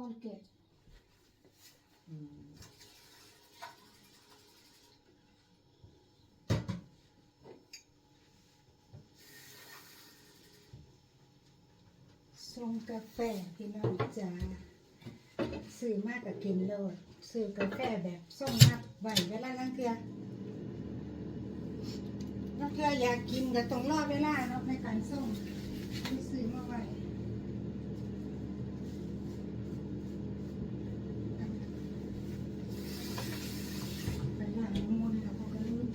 Colgate อืมส่งกาแฟพี่น้องจ๋าซื้อมากกับกินโลดซื้อกาแฟแบบส่งนับไว้เวลาลังเทือลังเทืออยากกินก็ต้องรอเวลาเนาะในการส่งที่ซื้อมาไวไปล้างมือแล้วก็ลืม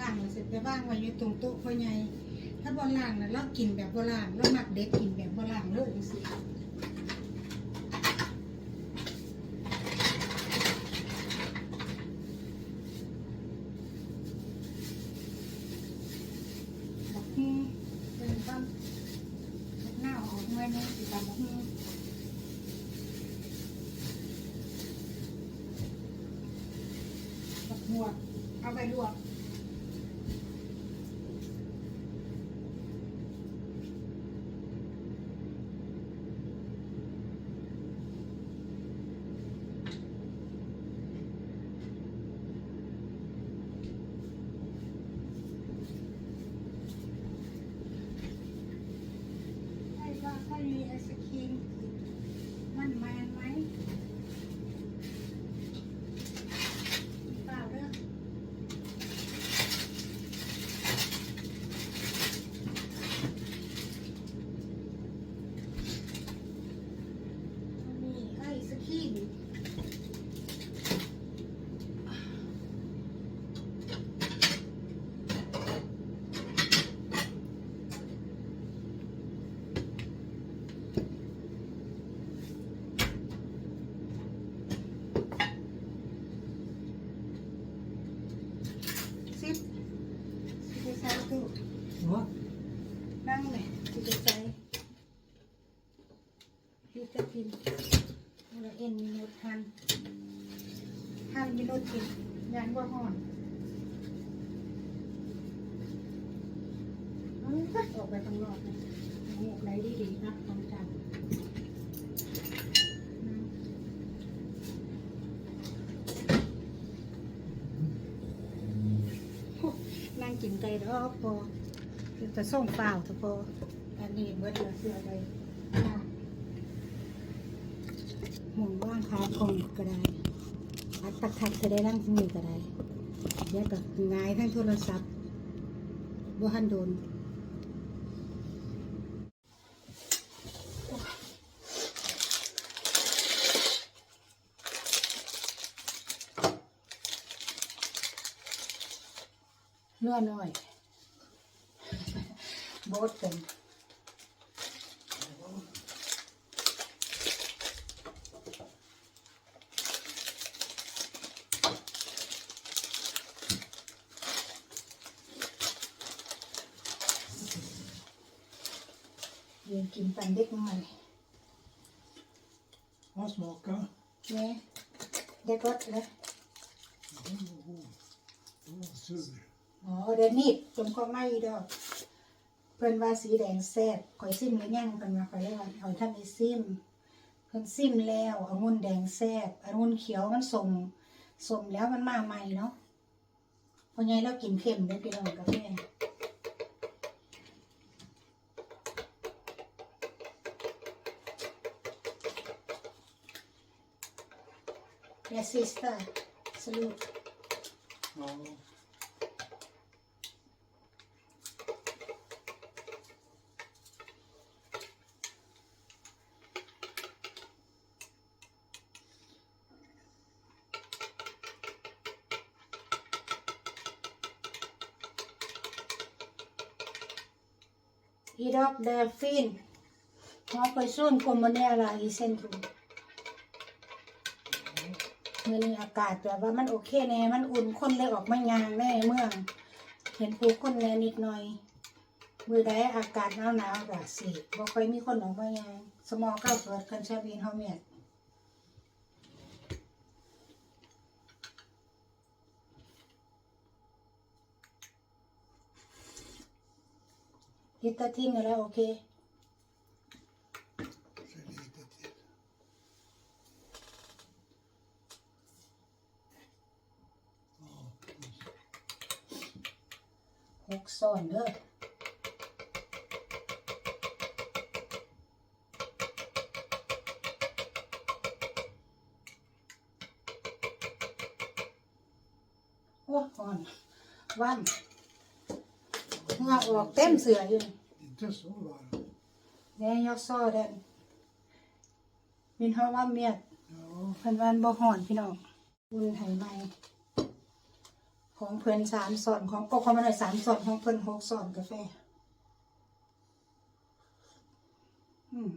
ล่างเสร็จไปว่างไว้อยู่ตรงโต๊ะพ่อใหญ่ถ้าบอล่างนะเรากินแบบโบราณเราหมักเด็กกินแบบโบราณเลยสิบักฮู้เป็นต้นบักหน้าออกเมื่อนี้สิตามบักฮู้บักหัวเอาไปลวก ใช่ว่าถ้ามีไอศครีมมันแมนไหมเปล่าเด้อมีไอศครีม สิบสิบใส่ตู้ หัว นั่งเลยสิบใส่พิจพิน แล้วเอ็นมีโนดทันทันมีโนดกินยันว่าห่อนออกไปข้างนอกนะหมวกไหนดีๆนะของจันนั่งกินไก่รอบพอจะส่งเปล่าเถอะพออันนี้เบิดเหลือนเสือเลยห มุนว่างคาคงก็ได้อัดปักทัดจะได้นั่งที่มือก็ได้เดี๋ยวกับงายทั้งโทรศัพท์บ่หันโดนเลือน้อยโบดเป็น กินปันเด็กน้อย Vad smakar? เนี่ยเด็กรสเลย Den var sur. อ๋อเดี๋ยวนี้จมก็ไม่ดอกเพิ่นว่าสีแดงแซ่บข่อยซิมหรือยังเพิ่นว่าข่อยเลยว่าเอาท่านไอ้ซิมเพิ่นซิมแล้วองุ่นแดงแซ่บองุ่นเขียวมันสมสมแล้วมันมาใหม่เนาะเพราะไงเรากินเค็มได้อพี่น้องกาแฟ เ e สิสเตอร์สลูด มื่อนี้อากาศแบบว่ามันโอเคแน่มันอุ่นคนเลยออกมายางแน่เมื่อเห็นผู้คนแน่นิดหน่อย มือได้อากาศหนาวหนาวแบบสิบอค่อยมีคนออกมายางสมองก็เปิดคันชาบีนเฮาเมียดิตาทิ้งแล้วโอเค กซ้อนเด้อโอ้อ่อนวันเหงาออกเต็มเสืออยู่นี่ Inte så varmt. Nej, jag sa den. Min har var med. Ja, เพิ่นวันบ่ฮ้อนพี่น้องอุ่นให้ใหม่ ของเพิ่นสามส่วนของโอ้ของมันได้สามส่วนของเพิ่นหกส่วนกาแฟ อืม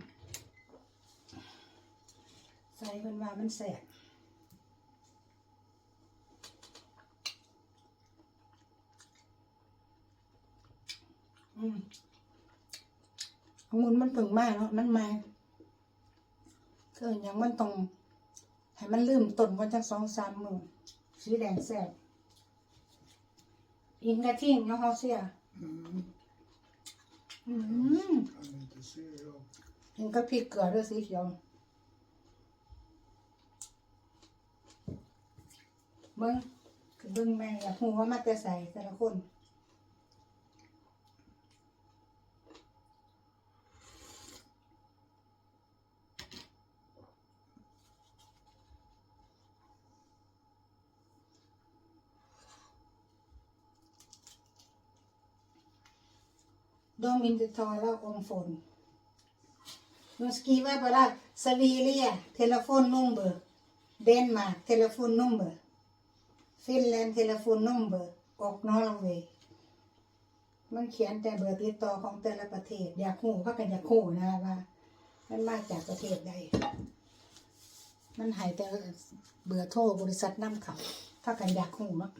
ใส่เพิ่นว่ามันแสบอืมองุ่นมันเพิ่งมากเนาะมันมาคืออหยังมันต้องให้มันลืมต้นวันจักสองสามหมือสีแดงแซ่บ อินกระทิ่งเนาะเฮาเสีย mm, อืม kan inte se jag. อินก็พริกเกลือด้วยสีเขียวเบิ้งคือเบิ้งแม่อยากหูว่ามาแต่ใส่แต่ละคน De inte talar om fond. De skriver bara Sevilla, telefonnummer. Danmark, telefonnummer. Finland, telefonnummer. Och Norway. มันเขียนแต่เบอร์ติดต่อของแต่ละประเทศ อยากหูเขากันอยากหูนะว่ามันมาจากประเทศใด มันหายแต่เบอร์โทรบริษัทนำเขาถ้ากันอยากหูเนาะ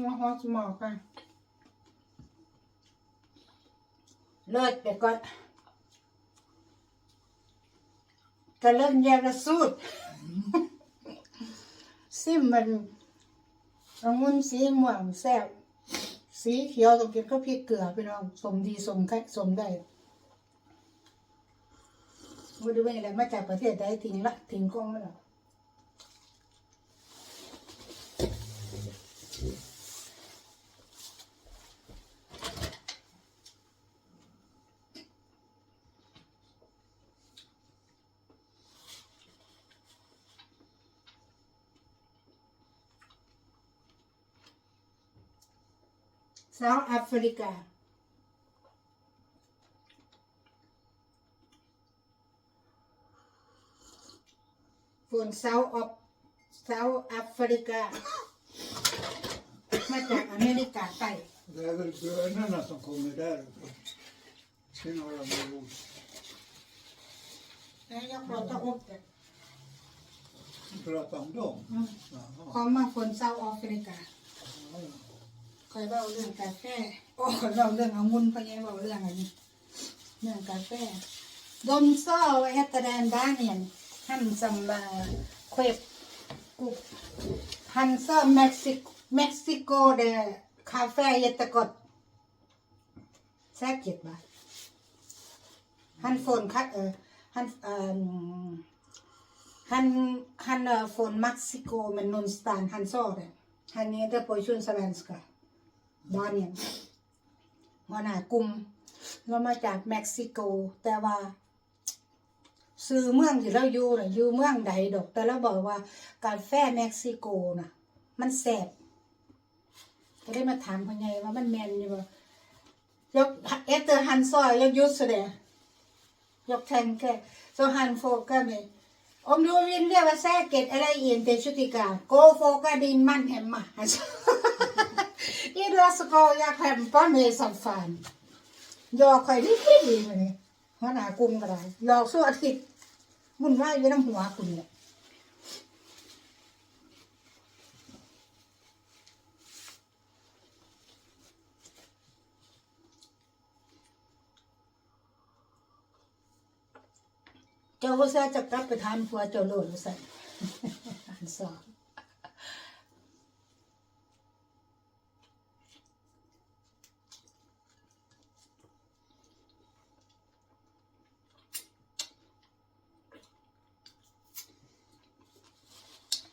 งัวฮอสมอกันเลิศแต่ก่อนก็เริ่มแยกระสูดซิมมันองุ่นสีม่วงแซ่บสีเขียวต้องกินก็พริกเกลือพี่น้องสมดีสมไข่สมได้ไม่รู้ว่าอะไรมาจากประเทศใดทิ้งละทิ้งกล้องแล้ว South Africa ฝน South of South Africa มาจากอเมริกาใต้ Det är väl bönorna som kommer därifrån. Sen har de väl ost. แล้วยกเราต้องอบแต่ Prata om dem? อืม Jaha. ของมาฝน South Africa Ja, ja. คอยเบาเรื่องกาแฟโอ้คอยเบาเรื่ององุ่นพะยยังเบาเรื่องอะไรนี่เรื่องกาแฟดมซ้อแอตแดนบ้านเนี่ยฮันซัมบาเควบกุบฮันซ้อเม็กซิเม็กซิโกเดคาเฟ่เยตะกดแซกเก็ดบาฮันฝนคัดเออฮันเอ่อฮันฮันเอ่อฝนเม็กซิโกมันนนสตานฮันซ้อเดฮันนี้เดอโพชุนสแลนสกา วหน้ากลุ่มเรามาจากเม็กซิโก แต่ว่า ซื้อเมืองที่เราอยู่น่ะอยู่เมืองใดดอก แต่เราบอกว่ากาแฟเม็กซิโกน่ะ มันแสบก็ได้มาถามพ่อใหญ่ว่ามันแมนอยู่บ่ยกเอเตอร์ฮันซอยยกยุดแสดยกแทงแค่โซฮันโฟกัสนี่ om du vill leva säkert eller inte Chutika gå och fråga din man hemma alltså. Idag så går jag hem på mig som fan หย อกข่อยดีดีดีมาเนี่ยหัวหน้ากลุ่มก็ได้ยอกสู้อาทิตย์มุ่นว่าอยู่น้ำหัวคุณเนี่ยเจ้าว่าซาจะกลับไปทานผัวเจ้าโลดว่าสั่อันสอง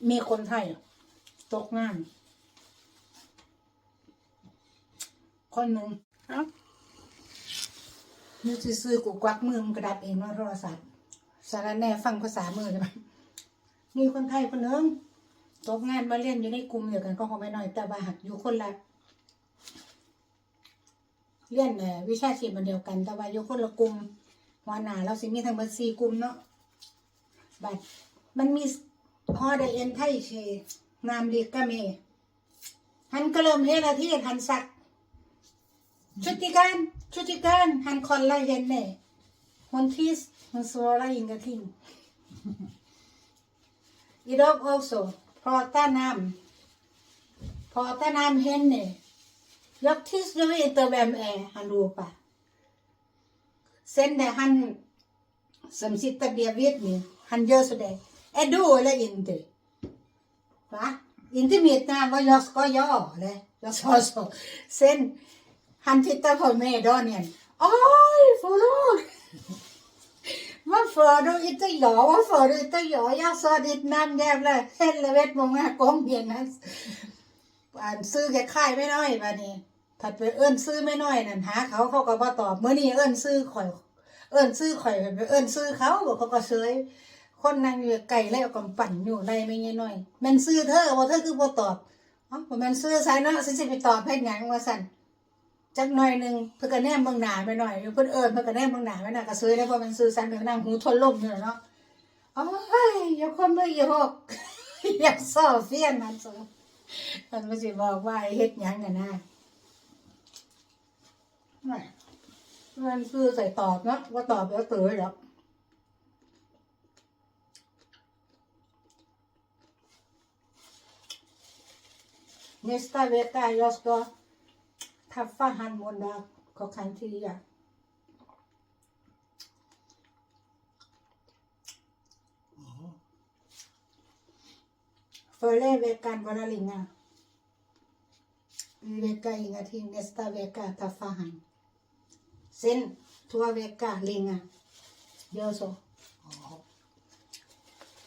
มีคนไทย ตกงานคนหนึ่งเอ้านี่ซื้อๆกูกวักมือมันกระดับเองเนาะโทรศัพท์สารแหน่ฟังภาษามือใช่ไหมมีคนไทยคนหนึ่งตกงานมาเรียนอยู่ในกลุ่มเดียวกันก็คงไม่น้อยแต่ว่าหักอยู่คนละเรียนเอ่อวิชาชีพมันเดียวกัน แต่ว่าอยู่คนละกลุ่มหัวหน้าเราสิมีทั้งหมดสี่กลุ่มเนาะบัดมันมีพอ ได้เอ็นไทยเชนามเรียกก็มีหันกระเริ่มเฮละที่หันสักชุติการชุติการหันคอนไล่เห็นเน่ฮนทิสฮนสวลาอิงกระทิงอีดอก also พอตานามพอตานามเห็นเน่ยกทิสด้วยอินเตอร์แวมแอร์หันรูปะเส้นแต่หัน Samsitta vet ni. Han gör sådär. Är du eller inte? Va? Inte mitt namn, vad jag ska jag eller? Jag sa så. Sen, han tittar på mig, Daniel. Oj, förlåt! Varför du inte jag? Varför du inte jag? Jag sa ditt namn jävla helvete många gånger. Hans. อ่านซื้อแค่ค่ายไม่น้อยบัดนี้ถัดไปเอิ้นซื้อไม่น้อยนั่นหาเขาเขาก็บ่ตอบเมื่อนี้เอิ้นซื้อข่อย เอิ้นซื้อข่อยไปเอิ้นซื้อเขาบอกเขาก็เฉย คนนั่งอยู่ไก่แล้วกำปั่นอยู่ไรไม่เงี้ยน้อยแมนซื้อเธอบ่เธอคือบ่ตอบอ๋อบ่แมนซื้อสายเนาะสิสิไปตอบเฮ็ดหยังว่าซั่นจักหน่อยหนึ่งเพิ่นก็แนมเบิ่งหนาไปหน่อยเพิ่นเอิ้นเพิ่นก็แนมเบิ่งหนาไปหน่อยก็เฉยแล้วเพราะมันซื้อสันเพิ่นก็นั่งหูทนลมอยู่เนาะโอ้ยอย่าคนมืออย่าหกอยากซ้อเฟียนมันซะมันบ่สิบอกว่าเฮ็ดหยังกันนะม่มันซื้อใส่ตอบเนาะว่าตอบแล้วเตยหรอก Nästa vecka jag ska träffa han måndag klockan tio. Jaha. Förra veckan var det inga. I vecka ingenting. Nästa vecka träffa han. Sen två veckor ringa. Gör så. Jaha.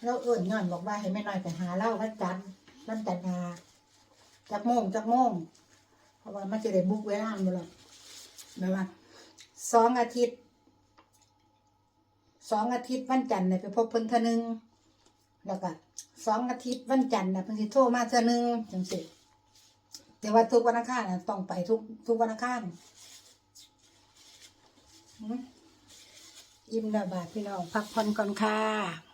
แล้วเอื่นย้อนบอกว่าให้ไม่น้อยไปหาเล่าวันจันทร์วันจันทร์หา จักโมงจักโมงเพราะว่ามันจะได้บุกเวลาหมดเลยแบบว่าสองอาทิตย์สองอาทิตย์วันจันทร์เนี่ยไปพบเพิ่นเทนึงแล้วก็สองอาทิตย์วันจันทร์น่ะเพิ่นสิโทรมาเทนึงจังสิแต่ว่าทุกวันอังคารนะต้องไปทุกทุกวันอังคารอิ่มแล้วบาดพี่น้องพักผ่อนก่อนค่ะ